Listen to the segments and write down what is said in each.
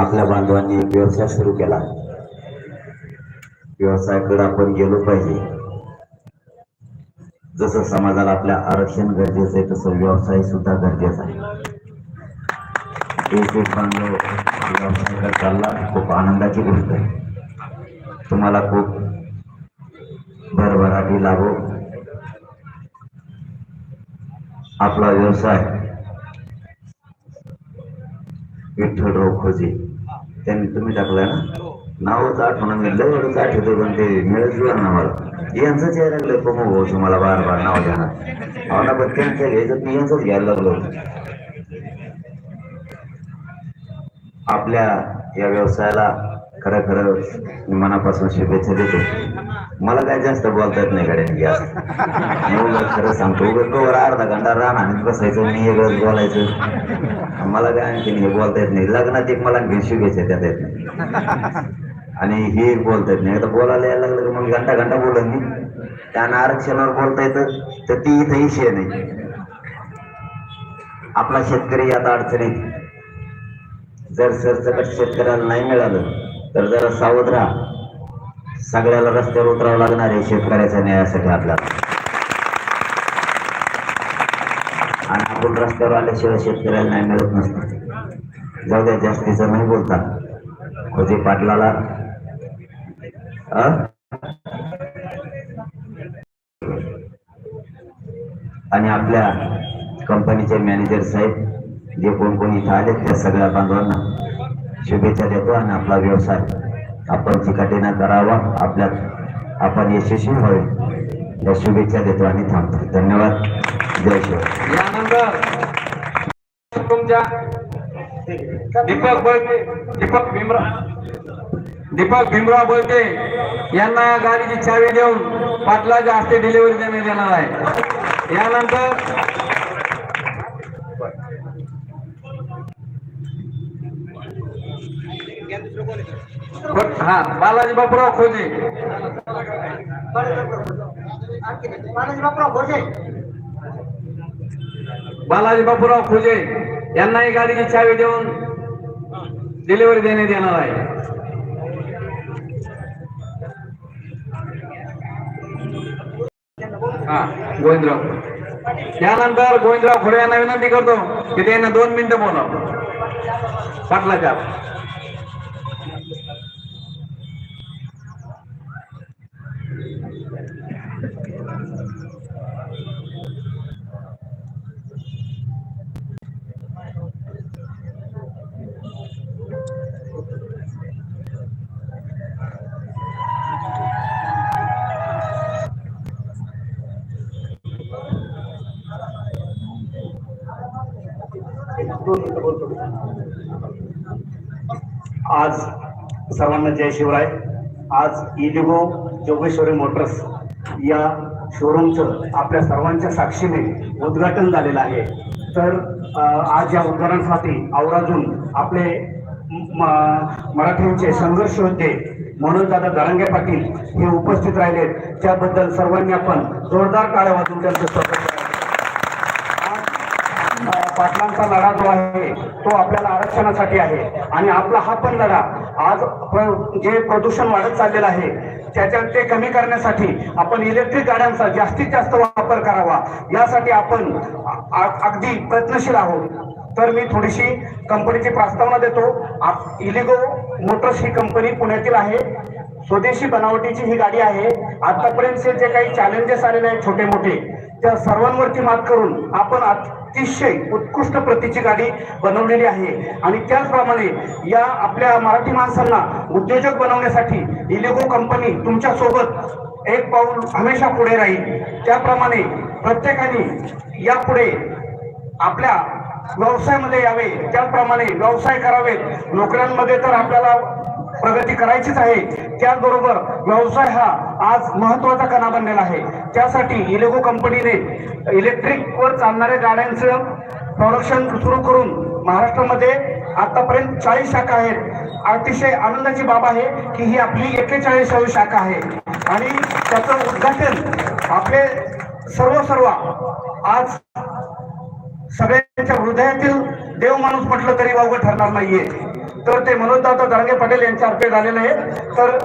आपल्या बांधवांनी एक व्यवसाय सुरू केला. व्यवसायाकडे आपण गेलो पाहिजे. जसं समाजाला आपल्या आरक्षण गरजेचं आहे तसं व्यवसाय सुद्धा गरजेचा आहे. एक एक बांधव व्यवसायाकडे चालला खूप आनंदाची गोष्ट आहे. तुम्हाला खूप भरभराटी लागो आपला व्यवसाय विठ्ठलराव खोजे. त्यांनी तुम्ही टाकलाय ना? नावच आठवण मी लय वेळेस आठवतो पण ते मिळत ना मला. यांचं चेहरा लागलं प्रमो भाऊ तुम्हाला बार बार नाव देणार. हो ना पण त्यांचं घ्यायचं मी यांचंच घ्यायला लागलो. आपल्या या व्यवसायाला खरं खरं मी मनापासून शुभेच्छा देतो. मला काय जास्त बोलता येत नाही गाड्याने गॅस खरं सांगतो उगाच कवर अर्धा घंटा राहणार आणि बसायचं मी वेगळंच बोलायचं. मला काय आणखीन हे बोलता येत नाही. लग्नात एक मला आणखी शुभेच्छा देता येत नाही. आणि हे एक बोलता येत नाही. आता बोलायला यायला लागलं की मग घंटा घंटा बोलत मी त्यांना आरक्षणावर बोलता येतं तर ती इथं विषय नाही. आपला शेतकरी आता अडचणीत. जर सरसकट शेतकऱ्याला नाही मिळालं तर जरा सावध राहा. सगळ्याला रस्त्यावर उतरावं लागणार आहे शेतकऱ्याच्या न्यायासाठी आपल्याला आणि आपण रस्त्यावर आल्याशिवाय शेतकऱ्याला नाही मिळत नसतं जाऊ द्या जास्तीचं नाही बोलता. खोजे पाटलाला. अ? आणि आपल्या कंपनीचे मॅनेजर साहेब जे कोण कोण इथं आले त्या सगळ्या बांधवांना. शुभेच्छा देतो आणि आपला व्यवसाय आपण चिकाटीनं करावा. आपल्यात आपण यशस्वी व्हावे या शुभेच्छा देतो आणि थांबतो. धन्यवाद. जय शिव. यानंतर तुमच्या दीपक बळके दीपक भीमराव दीपक भीमराव बळके यांना गाडीची चावी देऊन पाटलाच्या हस्ते डिलिव्हरी देण्यात येणार आहे. यानंतर हा बालाजी बापूराव खोजे. बालाजी बापूराव खोजे. यांनाही गाडीची चावी देऊन डिलिव्हरी देण्यात येणार आहे. हा गोविंदराव. त्यानंतर गोविंदराव खोडे यांना विनंती करतो की त्यांना दोन मिनिटं बोलाव. पाटलाच्या. आज सर्वांना जय शिवराय. आज इलिगो जोगेश्वरी मोटर्स या शोरूमचं आपल्या सर्वांच्या साक्षीने उद्घाटन झालेलं आहे. तर आज या उद्घाटनासाठी आवराजून आपले मराठ्यांचे संघर्ष होते. म्हणून दादा दरंगे पाटील हे उपस्थित राहिलेत. त्याबद्दल सर्वांनी आपण जोरदार टाळ्या वाजून त्यांचं स्वागत पाटलांचा लढा जो आहे तो आपल्याला आरक्षणासाठी आहे. आणि आपला हा पण लढा आज प्र- जे प्रदूषण वाढत चाललेलं आहे त्याच्यात ते कमी करण्यासाठी आपण इलेक्ट्रिक गाड्यांचा जास्तीत जास्त वापर करावा. यासाठी आपण अगदी प्रयत्नशील आहोत. तर मी थोडीशी कंपनीची प्रस्तावना देतो. आप- इलिगो मोटर्स ही कंपनी पुण्यातील आहे. स्वदेशी बनावटीची ही गाडी आहे. आतापर्यंतचे जे काही चॅलेंजेस आलेले आहेत छोटे मोठे त्या सर्वांवरती मात करून आपण अतिशय उत्कृष्ट प्रतीची गाडी बनवलेली आहे. आणि त्याचप्रमाणे या आपल्या मराठी माणसांना उद्योजक बनवण्यासाठी इलेगो कंपनी तुमच्यासोबत एक पाऊल हमेशा पुढे राहील. त्याप्रमाणे प्रत्येकाने यापुढे आपल्या व्यवसायामध्ये यावे. त्याचप्रमाणे व्यवसाय करावेत. नोकऱ्यांमध्ये तर आपल्याला प्रगती करायचीच आहे. त्याचबरोबर व्यवसाय हा आज महत्त्वाचा कणा बनलेला आहे. त्यासाठी इलेगो कंपनीने इलेक्ट्रिकवर चालणाऱ्या गाड्यांचं प्रोडक्शन सुरू करून महाराष्ट्रामध्ये आतापर्यंत चाळीस शाखा आहेत. अतिशय आनंदाची बाब आहे की ही आपली एकेचाळीसावी शाखा आहे. आणि त्याचं उद्घाटन आपले सर्व सर्व आज सगळ्यांच्या हृदयातील देव माणूस म्हटलं तरी वावगं ठरणार नाहीये. तर ते मनोजदादा दळगे पटेल यांच्या हस्ते झालेलं आहे तर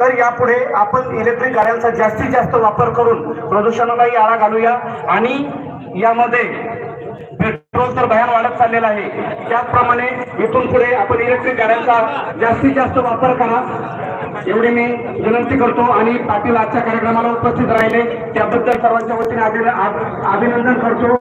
तर यापुढे आपण इलेक्ट्रिक गाड्यांचा जास्तीत जास्त वापर करून प्रदूषणालाही आळा घालूया आणि यामध्ये पेट्रोल तर भयान वाढत चाललेला आहे. त्याचप्रमाणे इथून पुढे आपण इलेक्ट्रिक गाड्यांचा जास्तीत जास्त वापर करा. एवढी मी विनंती करतो आणि पाटील आजच्या कार्यक्रमाला उपस्थित राहिले. त्याबद्दल सर्वांच्या वतीने अभिनंदन करतो.